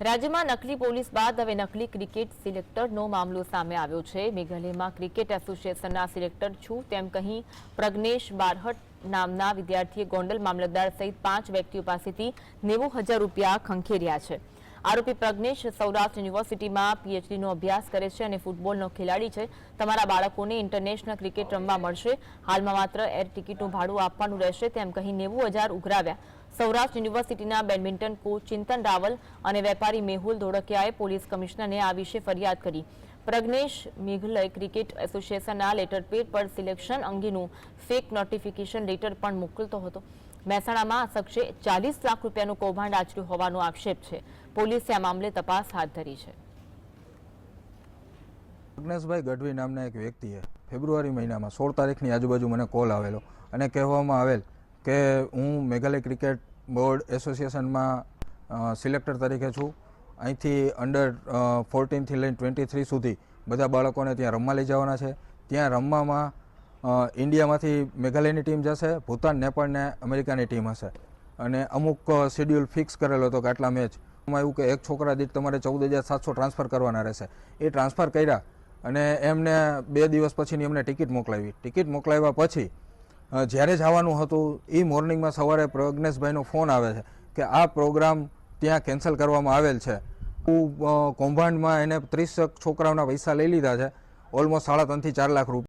રાજ્યમાં નકલી પોલીસ બાદ હવે નકલી ક્રિકેટ સિલેક્ટરનો મામલો સામે આવ્યો છે. મેઘાલયમાં ક્રિકેટ એસોસિએશનના સિલેક્ટર છું તેમ કહી પ્રજ્ઞેશ બારહટ નામના વિદ્યાર્થીએ ગોંડલ મામલતદાર સહિત પાંચ વ્યક્તિઓ પાસેથી નેવું હજાર રૂપિયા ખંખેર્યા છે. આરોપી પ્રજ્ઞેશ સૌરાષ્ટ્ર યુનિવર્સિટીમાં પીએચડીનો અભ્યાસ કરે છે અને ફૂટબોલનો ખેલાડી છે. તમારા બાળકોને ઇન્ટરનેશનલ ક્રિકેટ રમવા મળશે. હાલમાં માત્ર એર ટિકિટનું ભાડું આપવાનું રહેશે તેમ કહી નેવું હજાર ઉઘરાવ્યા. સૌરાષ્ટ્ર યુનિવર્સિટીના બેડમિન્ટન કોચ ચિંતન રાવલ અને વેપારી મેહુલ ધોળકિયાએ પોલીસ કમિશનરને આ વિશે ફરિયાદ કરી. પ્રજ્ઞેશ મેઘલય ક્રિકેટ એસોસિએશનના લેટર પેડ પર સિલેક્શન અંગેનું ફેક નોટિફિકેશન લેટર પણ મોકલતો હતો. મહેસાણામાં શખ્સે ચાલીસ લાખ રૂપિયાનું કૌભાંડ આચર્યું હોવાનો આક્ષેપ છે. પોલીસે આ મામલે તપાસ હાથ ધરી છે. અગ્નેશભાઈ ગઢવી નામના એક વ્યક્તિએ ફેબ્રુઆરી મહિનામાં સોળ તારીખની આજુબાજુ મને કોલ આવેલો અને કહેવામાં આવેલ કે હું મેઘાલય ક્રિકેટ બોર્ડ એસોસિએશનમાં સિલેક્ટર તરીકે છું. અહીંથી અંડર ફોર્ટીનથી લઈને ટ્વેન્ટી થ્રી સુધી બધા બાળકોને ત્યાં રમવા લઈ જવાના છે. ત્યાં રમવામાં ઇન્ડિયામાંથી મેઘાલયની ટીમ જશે, ભૂતાન, નેપાળ ને અમેરિકાની ટીમ હશે. અને અમુક શેડ્યુલ ફિક્સ કરેલો હતો કે આટલા મેચ એમાં એવું કે એક છોકરા દીઠ તમારે ચૌદ હજાર સાતસો ટ્રાન્સફર કરવાના રહેશે. એ ટ્રાન્સફર કર્યા અને એમને બે દિવસ પછીની એમને ટિકિટ મોકલાવી. ટિકિટ મોકલાવ્યા પછી જ્યારે જવાનું હતું એ મોર્નિંગમાં સવારે પ્રજ્ઞેશભાઈનો ફોન આવે છે કે આ પ્રોગ્રામ ત્યાં કેન્સલ કરવામાં આવેલ છે. કૌભાંડમાં એને ત્રીસ છોકરાઓના પૈસા લઈ લીધા છે. ઓલમોસ્ટ સાડા ત્રણથી ચાર લાખ રૂપિયા